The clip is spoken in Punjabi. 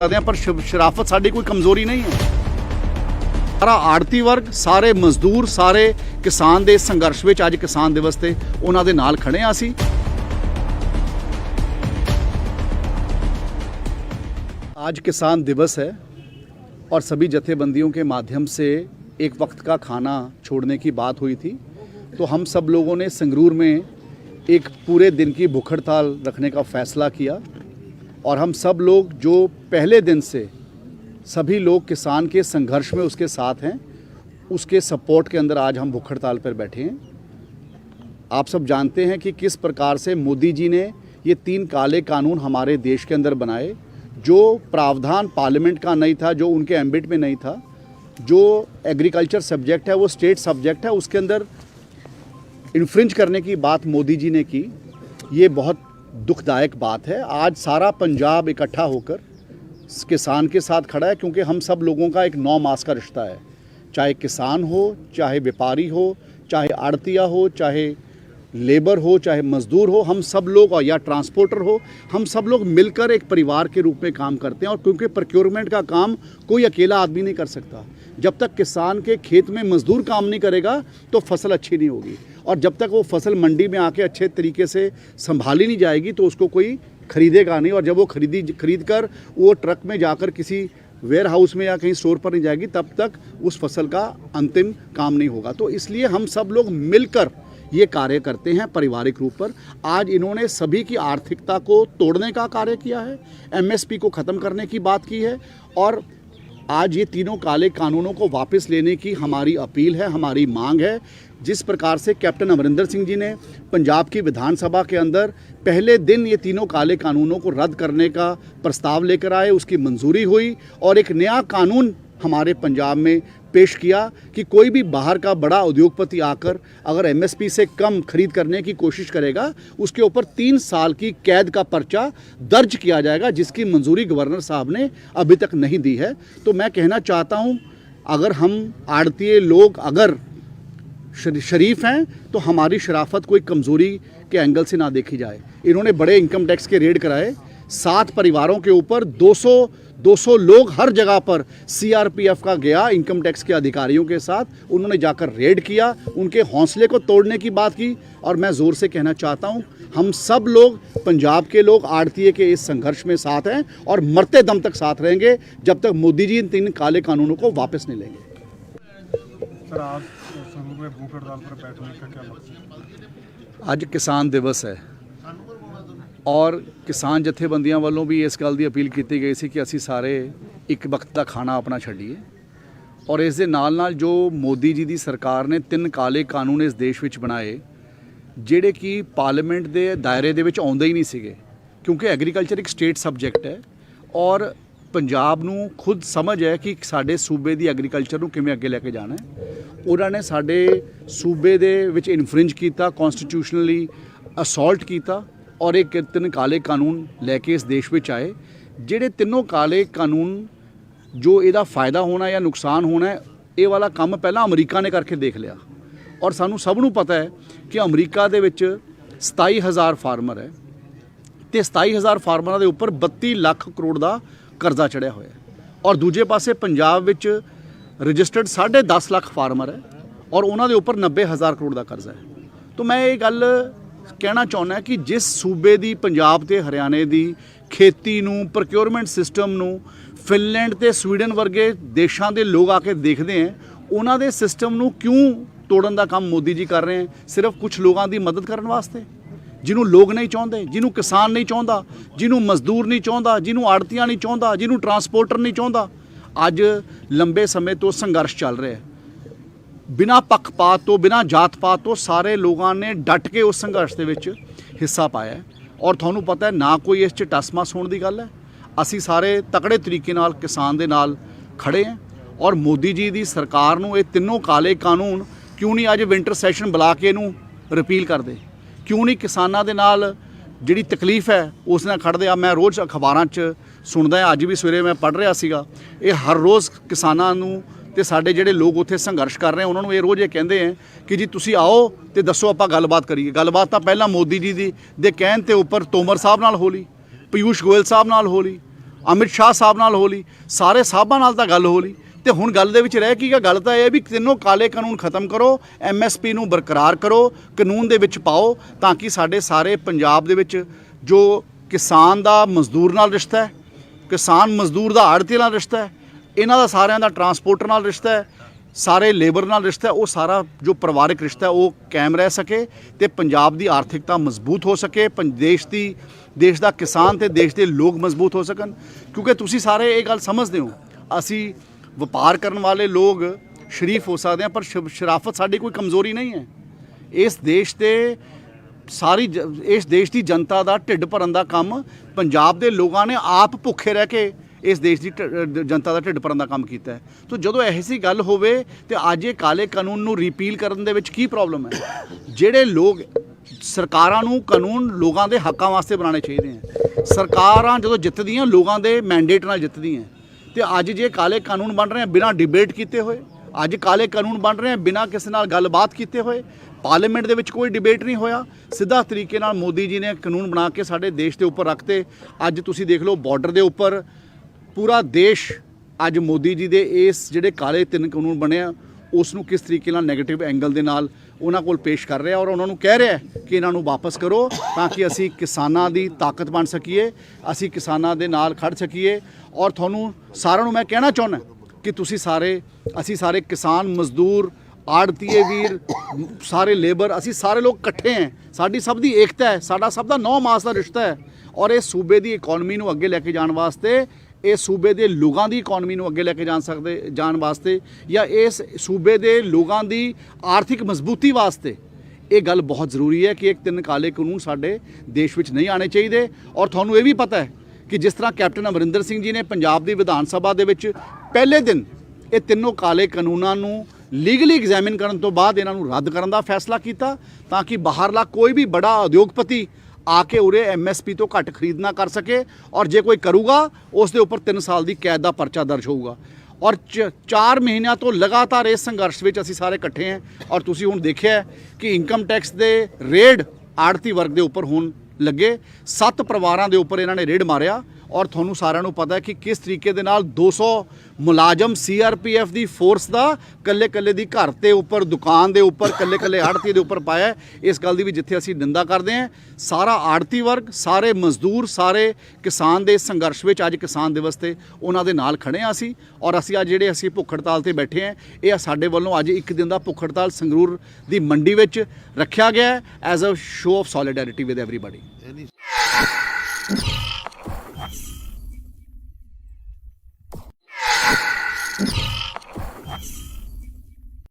ਸਕਦੇ ਹਾਂ ਪਰ ਸ਼- ਸ਼ਰਾਫਤ ਸਾਡੀ ਕੋਈ ਕਮਜ਼ੋਰੀ ਨਹੀਂ ਹੈ ਸਾਰਾ ਆੜਤੀ ਵਰਗ ਸਾਰੇ ਮਜ਼ਦੂਰ ਸਾਰੇ ਕਿਸਾਨ ਦੇ ਇਸ ਸੰਘਰਸ਼ ਵਿੱਚ ਅੱਜ ਕਿਸਾਨ ਦਿਵਸ ਤੇ ਉਹਨਾਂ ਦੇ ਨਾਲ ਖੜੇ ਆ ਅਸੀਂ आज किसान दिवस है और सभी जथेबंदियों के माध्यम से एक वक्त का खाना छोड़ने की बात हुई थी तो हम सब लोगों ने संगरूर में एक पूरे दिन की भूख हड़ताल रखने का फैसला किया और हम सब लोग जो पहले दिन से सभी लोग किसान के संघर्ष में उसके साथ हैं, उसके सपोर्ट के अंदर आज हम भूख हड़ताल पर बैठे हैं। आप सब जानते हैं कि किस प्रकार से मोदी जी ने ये तीन काले कानून हमारे देश के अंदर बनाए, जो प्रावधान पार्लियामेंट का नहीं था, जो उनके एम्बिट में नहीं था, जो एग्रीकल्चर सब्जेक्ट है, वो स्टेट सब्जेक्ट है, उसके अंदर इन्फ्रिंज करने की बात मोदी जी ने की। ये बहुत दुखदायक बात है। आज सारा पंजाब इकट्ठा होकर किसान के साथ खड़ा है क्योंकि हम सब लोगों का एक नौ मास का रिश्ता है। चाहे किसान हो, चाहे व्यापारी हो, चाहे आड़तिया हो, चाहे लेबर हो, चाहे मजदूर हो, हम सब लोग और या ट्रांसपोर्टर हो, हम सब लोग मिलकर एक परिवार के रूप में काम करते हैं और क्योंकि प्रोक्योरमेंट का काम कोई अकेला आदमी नहीं कर सकता। जब तक किसान के खेत में मजदूर काम नहीं करेगा तो फ़सल अच्छी नहीं होगी। और जब तक वो फ़सल मंडी में आके अच्छे तरीके से संभाली नहीं जाएगी तो उसको कोई खरीदेगा नहीं। और जब वो खरीदी खरीद कर वो ट्रक में जाकर किसी वेयर हाउस में या कहीं स्टोर पर नहीं जाएगी, तब तक उस फ़सल का अंतिम काम नहीं होगा। तो इसलिए हम सब लोग मिलकर ये कार्य करते हैं पारिवारिक रूप पर। आज इन्होंने सभी की आर्थिकता को तोड़ने का कार्य किया है एमएसपी को ख़त्म करने की बात की है, और आज ये तीनों काले कानूनों को वापस लेने की हमारी अपील है, हमारी मांग है। जिस प्रकार से कैप्टन अमरिंदर सिंह जी ने पंजाब की विधानसभा के अंदर पहले दिन ये तीनों काले कानूनों को रद्द करने का प्रस्ताव लेकर आए, उसकी मंजूरी हुई और एक नया कानून हमारे पंजाब में पेश किया कि कोई भी बाहर का बड़ा उद्योगपति आकर अगर एमएसपी से कम खरीद करने की कोशिश करेगा, उसके ऊपर तीन साल की कैद का पर्चा दर्ज किया जाएगा, जिसकी मंजूरी गवर्नर साहब ने अभी तक नहीं दी है। तो मैं कहना चाहता हूँ, अगर हम आड़तीय लोग अगर शरीफ हैं तो हमारी शराफत कोई कमज़ोरी के एंगल से ना देखी जाए। इन्होंने बड़े इनकम टैक्स के रेड कराए, सात परिवारों के ऊपर 200 200 लोग हर जगह पर सीआरपीएफ का गया इनकम टैक्स के अधिकारियों के साथ। उन्होंने जाकर रेड किया उनके हौसले को तोड़ने की बात की और मैं ज़ोर से कहना चाहता हूँ हम सब लोग पंजाब के लोग आड़तीय के इस संघर्ष में साथ हैं और मरते दम तक साथ रहेंगे जब तक मोदी जी इन तीन काले कानूनों को वापस नहीं लेंगे। आज किसान दिवस है। ਔਰ ਕਿਸਾਨ ਜਥੇਬੰਦੀਆਂ ਵੱਲੋਂ ਵੀ ਇਸ ਗੱਲ ਦੀ ਅਪੀਲ ਕੀਤੀ ਗਈ ਸੀ ਕਿ ਅਸੀਂ ਸਾਰੇ ਇੱਕ ਵਕਤ ਦਾ ਖਾਣਾ ਆਪਣਾ ਛੱਡੀਏ। ਔਰ ਇਸ ਦੇ ਨਾਲ ਨਾਲ ਜੋ ਮੋਦੀ ਜੀ ਦੀ ਸਰਕਾਰ ਨੇ ਤਿੰਨ ਕਾਲੇ ਕਾਨੂੰਨ ਇਸ ਦੇਸ਼ ਵਿੱਚ ਬਣਾਏ, ਜਿਹੜੇ ਕਿ ਪਾਰਲੀਮੈਂਟ ਦੇ ਦਾਇਰੇ ਦੇ ਵਿੱਚ ਆਉਂਦੇ ਹੀ ਨਹੀਂ ਸੀਗੇ, ਕਿਉਂਕਿ ਐਗਰੀਕਲਚਰ ਇੱਕ ਸਟੇਟ ਸਬਜੈਕਟ ਹੈ ਔਰ ਪੰਜਾਬ ਨੂੰ ਖੁਦ ਸਮਝ ਹੈ ਕਿ ਸਾਡੇ ਸੂਬੇ ਦੀ ਐਗਰੀਕਲਚਰ ਨੂੰ ਕਿਵੇਂ ਅੱਗੇ ਲੈ ਕੇ ਜਾਣਾ ਹੈ। ਉਹਨਾਂ ਨੇ ਸਾਡੇ ਸੂਬੇ ਦੇ ਵਿੱਚ ਇਨਫ੍ਰਿੰਜ ਕੀਤਾ ਕਨਸਟੀਟਿਊਸ਼ਨਲੀ ਅਸੌਲਟ ਕੀਤਾ ਔਰ ਇਹ ਕਿ- ਤਿੰਨ ਕਾਲੇ ਕਾਨੂੰਨ ਲੈ ਕੇ ਇਸ ਦੇਸ਼ ਵਿੱਚ ਆਏ, ਜਿਹੜੇ ਤਿੰਨੋਂ ਕਾਲੇ ਕਾਨੂੰਨ ਜੋ ਇਹਦਾ ਫਾਇਦਾ ਹੋਣਾ ਜਾਂ ਨੁਕਸਾਨ ਹੋਣਾ ਇਹ ਵਾਲਾ ਕੰਮ ਪਹਿਲਾਂ ਅਮਰੀਕਾ ਨੇ ਕਰਕੇ ਦੇਖ ਲਿਆ। ਔਰ ਸਾਨੂੰ ਸਭ ਨੂੰ ਪਤਾ ਹੈ ਕਿ ਅਮਰੀਕਾ ਦੇ ਵਿੱਚ 27000 ਫਾਰਮਰ ਹੈ ਤੇ 27000 ਫਾਰਮਰਾਂ ਦੇ ਉੱਪਰ 32 ਲੱਖ ਕਰੋੜ ਦਾ ਕਰਜ਼ਾ ਚੜਿਆ ਹੋਇਆ ਹੈ। ਔਰ ਦੂਜੇ ਪਾਸੇ ਪੰਜਾਬ ਵਿੱਚ ਰਜਿਸਟਰਡ 10.5 ਲੱਖ ਫਾਰਮਰ ਹੈ ਔਰ ਉਹਨਾਂ ਦੇ ਉੱਪਰ 90000 ਕਰੋੜ ਦਾ ਕਰਜ਼ਾ ਹੈ। ਤਾਂ ਮੈਂ ਇਹ ਗੱਲ ਕਹਿਣਾ ਚਾਹੁੰਦਾ ਕਿ ਜਿਸ ਸੂਬੇ ਦੀ ਪੰਜਾਬ ਤੇ ਹਰਿਆਣੇ ਦੀ ਖੇਤੀ ਨੂੰ ਪ੍ਰੋਕਿਉਰਮੈਂਟ ਸਿਸਟਮ ਨੂੰ, ਫਿਨਲੈਂਡ ਤੇ ਸਵੀਡਨ ਵਰਗੇ ਦੇਸ਼ਾਂ ਦੇ ਲੋਕ ਆ ਕੇ ਦੇਖਦੇ ਹੈ, ਉਹਨਾਂ ਦੇ ਸਿਸਟਮ ਨੂੰ ਕਿਉਂ ਤੋੜਨ ਦਾ ਕੰਮ ਮੋਦੀ ਜੀ ਕਰ ਰਹੇ ਹੈ? ਸਿਰਫ ਕੁਝ ਲੋਕਾਂ ਦੀ ਮਦਦ ਕਰਨ ਵਾਸਤੇ? ਜਿਹਨੂੰ ਲੋਕ ਨਹੀਂ ਚਾਹੁੰਦੇ, ਜਿਹਨੂੰ ਕਿਸਾਨ ਨਹੀਂ ਚਾਹੁੰਦਾ, ਜਿਹਨੂੰ ਮਜ਼ਦੂਰ ਨਹੀਂ ਚਾਹੁੰਦਾ, ਜਿਹਨੂੰ ਆੜਤੀਆਂ ਨਹੀਂ ਚਾਹੁੰਦਾ, ਜਿਹਨੂੰ ਟਰਾਂਸਪੋਰਟਰ ਨਹੀਂ ਚਾਹੁੰਦਾ, ਅੱਜ ਲੰਬੇ ਸਮੇਂ ਤੋਂ ਸੰਘਰਸ਼ ਚੱਲ ਰਿਹਾ ਹੈ। ਬਿਨਾਂ ਪੱਖਪਾਤ ਤੋਂ, ਬਿਨਾਂ ਜਾਤ-ਪਾਤ ਤੋਂ ਸਾਰੇ ਲੋਕਾਂ ਨੇ ਡਟ ਕੇ ਉਸ ਸੰਘਰਸ਼ ਦੇ ਵਿੱਚ ਹਿੱਸਾ ਪਾਇਆ ਔਰ ਤੁਹਾਨੂੰ ਪਤਾ ਹੈ, ਨਾ ਕੋਈ ਇਸ 'ਚ ਟਸਮਾਸ ਹੋਣ ਦੀ ਗੱਲ ਹੈ। ਅਸੀਂ ਸਾਰੇ ਤਕੜੇ ਤਰੀਕੇ ਨਾਲ, ਕਿਸਾਨ ਦੇ ਨਾਲ ਖੜੇ ਹਾਂ ਔਰ ਮੋਦੀ ਜੀ ਦੀ ਸਰਕਾਰ ਨੂੰ ਇਹ ਤਿੰਨੋਂ ਕਾਲੇ ਕਾਨੂੰਨ ਕਿਉਂ ਨਹੀਂ ਅੱਜ ਵਿੰਟਰ ਸੈਸ਼ਨ ਬੁਲਾ ਕੇ ਇਹਨੂੰ ਰਿਪੀਲ ਕਰਦੇ? ਕਿਉਂ ਨਹੀਂ ਕਿਸਾਨਾਂ ਦੇ ਨਾਲ ਜਿਹੜੀ ਤਕਲੀਫ ਹੈ, ਉਸ ਨਾਲ ਖੜਦੇ ਆ? ਮੈਂ ਰੋਜ਼ ਅਖਬਾਰਾਂ 'ਚ ਸੁਣਦਾ ਅੱਜ ਵੀ ਸਵੇਰੇ ਮੈਂ ਪੜ੍ਹ ਰਿਹਾ ਸੀਗਾ। ਇਹ ਹਰ ਰੋਜ਼ ਕਿਸਾਨਾਂ ਨੂੰ ਤੇ ਸਾਡੇ ਜਿਹੜੇ ਲੋਕ ਉੱਥੇ ਸੰਘਰਸ਼ ਕਰ ਰਹੇ ਉਹਨਾਂ ਨੂੰ ਇਹ ਰੋਜ਼ ਇਹ ਕਹਿੰਦੇ ਆ ਕਿ ਜੀ ਤੁਸੀਂ ਆਓ ਤੇ ਦੱਸੋ ਆਪਾਂ ਗੱਲਬਾਤ ਕਰੀਏ। ਗੱਲਬਾਤ ਤਾਂ ਪਹਿਲਾਂ ਮੋਦੀ ਜੀ ਦੀ ਦੇ ਕਹਿਣ ਤੇ ਉੱਪਰ ਤੋਮਰ ਸਾਹਿਬ ਨਾਲ ਹੋ ਲਈ ਪਿਊਸ਼ ਗੋਇਲ ਸਾਹਿਬ ਨਾਲ ਹੋ ਲਈ, ਅਮਿਤ ਸ਼ਾਹ ਸਾਹਿਬ ਨਾਲ ਹੋ ਲਈ, ਸਾਰੇ ਸਾਹਿਬਾਂ ਨਾਲ ਤਾਂ ਗੱਲ ਹੋ ਲਈ। ਤੇ ਹੁਣ ਗੱਲ ਦੇ ਵਿੱਚ ਰਹਿ ਕੀ ਗਿਆ ਗੱਲ ਤਾਂ ਇਹ ਵੀ ਤਿੰਨੋਂ ਕਾਲੇ ਕਾਨੂੰਨ ਖਤਮ ਕਰੋ ਐਮਐਸਪੀ ਨੂੰ ਬਰਕਰਾਰ ਕਰੋ, ਕਾਨੂੰਨ ਦੇ ਵਿੱਚ ਪਾਓ ਤਾਂ ਕਿ ਸਾਡੇ ਸਾਰੇ ਪੰਜਾਬ ਦੇ ਵਿੱਚ ਜੋ ਕਿਸਾਨ ਦਾ ਮਜ਼ਦੂਰ ਨਾਲ ਰਿਸ਼ਤਾ ਹੈ, ਕਿਸਾਨ ਮਜ਼ਦੂਰ ਦਾ ਆੜਤੀ ਨਾਲ ਰਿਸ਼ਤਾ ਹੈ ਇਹਨਾਂ ਦਾ ਸਾਰਿਆਂ ਦਾ ਟਰਾਂਸਪੋਰਟਰ ਨਾਲ ਰਿਸ਼ਤਾ ਹੈ, ਸਾਰੇ ਲੇਬਰ ਨਾਲ ਰਿਸ਼ਤਾ ਉਹ ਸਾਰਾ ਜੋ ਪਰਿਵਾਰਕ ਰਿਸ਼ਤਾ ਉਹ ਕਾਇਮ ਰਹਿ ਸਕੇ ਤੇ ਪੰਜਾਬ ਦੀ ਆਰਥਿਕਤਾ ਮਜ਼ਬੂਤ ਹੋ ਸਕੇ, ਪੰ, ਦੇਸ਼ ਦੀ, ਦੇਸ਼ ਦਾ ਕਿਸਾਨ ਤੇ ਦੇਸ਼ ਦੇ ਲੋਕ ਮਜ਼ਬੂਤ ਹੋ ਸਕਣ। ਕਿਉਂਕਿ ਤੁਸੀਂ ਸਾਰੇ ਇਹ ਗੱਲ ਸਮਝਦੇ ਹੋ, ਅਸੀਂ ਵਪਾਰ ਕਰਨ ਵਾਲੇ ਲੋਕ ਸ਼ਰੀਫ ਹੋ ਸਕਦੇ ਆ ਪਰ ਸ਼ਰਾਫਤ ਸਾਡੀ ਕੋਈ ਕਮਜ਼ੋਰੀ ਨਹੀਂ ਹੈ। ਇਸ ਦੇਸ਼ ਦੇ ਸਾਰੀ ਜ- ਇਸ ਦੇਸ਼ ਦੀ ਜਨਤਾ ਦਾ ਢਿੱਡ ਭਰਨ ਦਾ ਕੰਮ ਪੰਜਾਬ ਦੇ ਲੋਕਾਂ ਨੇ ਆਪ ਭੁੱਖੇ ਰਹਿ ਕੇ ਇਸ ਦੇਸ਼ ਦੀ ਢ- ਜਨਤਾ ਦਾ ਢਿੱਡ ਭਰਨ ਦਾ ਕੰਮ ਕੀਤਾ ਹੈ। ਤੋ ਜਦੋਂ ਐਸੀ ਗੱਲ ਹੋਵੇ, ਤੇ ਅੱਜ ਇਹ ਕਾਲੇ ਕਾਨੂੰਨ ਨੂੰ ਰਿਪੀਲ ਕਰਨ ਦੇ ਵਿੱਚ ਕੀ ਪ੍ਰੋਬਲਮ ਹੈ? ਜਿਹੜੇ ਲੋਕ ਸਰਕਾਰਾਂ ਨੂੰ ਕਾਨੂੰਨ ਲੋਕਾਂ ਦੇ ਹੱਕਾਂ ਵਾਸਤੇ ਬਣਾਉਣੇ ਚਾਹੀਦੇ ਹੈ। ਸਰਕਾਰਾਂ ਜਦੋਂ ਜਿੱਤਦੀਆਂ, ਲੋਕਾਂ ਦੇ ਮੈਂਡੇਟ ਨਾਲ ਜਿੱਤਦੀਆਂ ਤੇ ਅੱਜ ਜੇ ਕਾਲੇ ਕਾਨੂੰਨ ਬਣ ਰਹੇ ਆ ਬਿਨਾਂ ਡਿਬੇਟ ਕੀਤੇ ਹੋਏ, ਅੱਜ ਕਾਲੇ ਕਾਨੂੰਨ ਬਣ ਰਹੇ ਆ ਬਿਨਾਂ ਕਿਸੇ ਨਾਲ ਗੱਲਬਾਤ ਕੀਤੇ ਹੋਏ ਪਾਰਲੀਮੈਂਟ ਦੇ ਵਿੱਚ ਕੋਈ ਡਿਬੇਟ ਨਹੀਂ ਹੋਇਆ। ਸਿੱਧਾ ਤਰੀਕੇ ਨਾਲ ਮੋਦੀ ਜੀ ਨੇ ਕਾਨੂੰਨ ਬਣਾ ਕੇ ਸਾਡੇ ਦੇਸ਼ ਦੇ ਉੱਪਰ ਰੱਖਤੇ ਅੱਜ ਤੁਸੀਂ ਦੇਖ ਲਓ ਬਾਰਡਰ ਦੇ ਉੱਪਰ ਪੂਰਾ ਦੇਸ਼ ਅੱਜ ਮੋਦੀ ਜੀ ਦੇ ਇਸ ਜਿਹੜੇ ਕਾਲੇ ਤਿੰਨ ਕਾਨੂੰਨ ਬਣੇ ਆ ਉਸ ਨੂੰ ਕਿਸ ਤਰੀਕੇ ਨਾਲ 네ਗੇਟਿਵ ਐਂਗਲ ਦੇ ਨਾਲ ਉਹਨਾਂ ਕੋਲ ਪੇਸ਼ ਕਰ ਰਿਹਾ ਔਰ ਉਹਨਾਂ ਨੂੰ ਕਹਿ ਰਿਹਾ ਕਿ ਇਹਨਾਂ ਨੂੰ ਵਾਪਸ ਕਰੋ ਤਾਂ ਕਿ ਅਸੀਂ ਕਿਸਾਨਾਂ ਦੀ ਤਾਕਤ ਬਣ ਸਕੀਏ, ਅਸੀਂ ਕਿਸਾਨਾਂ ਦੇ ਨਾਲ ਖੜ ਸਕੀਏ ਔਰ ਤੁਹਾਨੂੰ ਸਾਰਿਆਂ ਨੂੰ ਮੈਂ ਕਹਿਣਾ ਚਾਹੁੰਦਾ ਕਿ ਤੁਸੀਂ ਸਾਰੇ, ਅਸੀਂ ਸਾਰੇ ਕਿਸਾਨ, ਮਜ਼ਦੂਰ, ਆੜਤੀਏ ਵੀਰ, ਸਾਰੇ ਲੇਬਰ, ਅਸੀਂ ਸਾਰੇ ਲੋਕ ਇਕੱਠੇ ਹਾਂ। ਸਾਡੀ ਸਭ ਦੀ ਏਕਤਾ ਹੈ, ਸਾਡਾ ਸਭ ਦਾ ਨੌ ਮਾਸ ਦਾ ਰਿਸ਼ਤਾ ਹੈ ਔਰ ਇਹ ਸੂਬੇ ਦੀ ਇਕਨੋਮੀ ਨੂੰ ਅੱਗੇ ਲੈ ਕੇ ਜਾਣ ਵਾਸਤੇ ਇਹ ਸੂਬੇ ਦੇ ਲੋਕਾਂ ਦੀ ਇਕਨੋਮੀ ਨੂੰ ਅੱਗੇ ਲੈ ਕੇ ਜਾਣ ਸਕਦੇ, ਜਾਣ ਵਾਸਤੇ ਜਾਂ ਇਸ ਸੂਬੇ ਦੇ ਲੋਕਾਂ ਦੀ ਆਰਥਿਕ ਮਜ਼ਬੂਤੀ ਵਾਸਤੇ ਇਹ ਗੱਲ ਬਹੁਤ ਜ਼ਰੂਰੀ ਹੈ ਕਿ ਇੱਕ ਤਿੰਨ ਕਾਲੇ ਕਾਨੂੰਨ ਸਾਡੇ ਦੇਸ਼ ਵਿੱਚ ਨਹੀਂ ਆਣੇ ਚਾਹੀਦੇ। ਔਰ ਤੁਹਾਨੂੰ ਇਹ ਵੀ ਪਤਾ ਹੈ ਕਿ ਜਿਸ ਤਰ੍ਹਾਂ ਕੈਪਟਨ ਅਮਰਿੰਦਰ ਸਿੰਘ ਜੀ ਨੇ ਪੰਜਾਬ ਦੀ ਵਿਧਾਨ ਸਭਾ ਦੇ ਵਿੱਚ ਪਹਿਲੇ ਦਿਨ ਇਹ ਤਿੰਨੋਂ ਕਾਲੇ ਕਾਨੂੰਨਾਂ ਨੂੰ ਲੀਗਲੀ ਐਗਜ਼ਾਮਿਨ ਕਰਨ ਤੋਂ ਬਾਅਦ ਇਹਨਾਂ ਨੂੰ ਰੱਦ ਕਰਨ ਦਾ ਫੈਸਲਾ ਕੀਤਾ ਤਾਂ ਕਿ ਬਾਹਰਲਾ ਕੋਈ ਵੀ ਬੜਾ ਉਦਯੋਗਪਤੀ ਆ ਕੇ ਉਰੇ ਐਮਐਸਪੀ ਤੋਂ ਘੱਟ ਖਰੀਦ ਨਾ ਕਰ ਸਕੇ ਔਰ ਜੇ ਕੋਈ ਕਰੂਗਾ, ਉਸ ਦੇ ਉੱਪਰ 3 ਸਾਲ ਦੀ ਕੈਦ ਦਾ ਪਰਚਾ ਦਰਜ ਹੋਊਗਾ। ਔਰ 4 ਮਹੀਨਿਆਂ ਤੋਂ ਲਗਾਤਾਰ ਇਸ ਸੰਘਰਸ਼ ਵਿੱਚ ਅਸੀਂ ਸਾਰੇ ਇਕੱਠੇ ਹਾਂ ਔਰ ਤੁਸੀਂ ਹੁਣ ਦੇਖਿਆ ਕਿ ਇਨਕਮ ਟੈਕਸ ਦੇ ਰੇਡ ਆੜਤੀ ਵਰਗ ਦੇ ਉੱਪਰ ਹੁਣ ਲੱਗੇ। ਸੱਤ ਪਰਿਵਾਰਾਂ ਦੇ ਉੱਪਰ ਇਹਨਾਂ ਨੇ ਰੇਡ ਮਾਰਿਆ। ਔਰ ਤੁਹਾਨੂੰ ਸਾਰਿਆਂ ਨੂੰ ਪਤਾ ਹੈ ਕਿ ਕਿਸ ਤਰੀਕੇ ਦੇ ਨਾਲ 200 ਮੁਲਾਜ਼ਮ ਸੀਆਰਪੀਐਫ ਦੀ ਫੋਰਸ ਦਾ ਕੱਲੇ ਕੱਲੇ ਦੀ ਘਰ ਤੇ ਉੱਪਰ, ਦੁਕਾਨ ਦੇ ਉੱਪਰ ਕੱਲੇ ਕੱਲੇ ਆੜਤੀ ਦੇ ਉੱਪਰ ਪਾਇਆ ਇਸ ਗੱਲ ਦੀ ਵੀ ਜਿੱਥੇ ਅਸੀਂ ਨਿੰਦਾ ਕਰਦੇ ਹਾਂ, ਸਾਰਾ ਆੜਤੀ ਵਰਗ, ਸਾਰੇ ਮਜ਼ਦੂਰ, ਸਾਰੇ ਕਿਸਾਨ ਦੇ ਸੰਘਰਸ਼ ਵਿੱਚ ਅੱਜ ਕਿਸਾਨ ਦਿਵਸ ਤੇ ਉਹਨਾਂ ਦੇ ਨਾਲ ਖੜੇ ਹਾਂ ਅਸੀਂ ਔਰ ਅਸੀਂ ਅੱਜ ਜਿਹੜੇ ਅਸੀਂ ਭੁੱਖ ਹੜਤਾਲ ਤੇ ਬੈਠੇ ਹਾਂ, ਇਹ ਸਾਡੇ ਵੱਲੋਂ ਅੱਜ ਇੱਕ ਦਿਨ ਦਾ ਭੁੱਖ ਹੜਤਾਲ ਸੰਗਰੂਰ ਦੀ ਮੰਡੀ ਵਿੱਚ ਰੱਖਿਆ ਗਿਆ as a show of solidarity with everybody.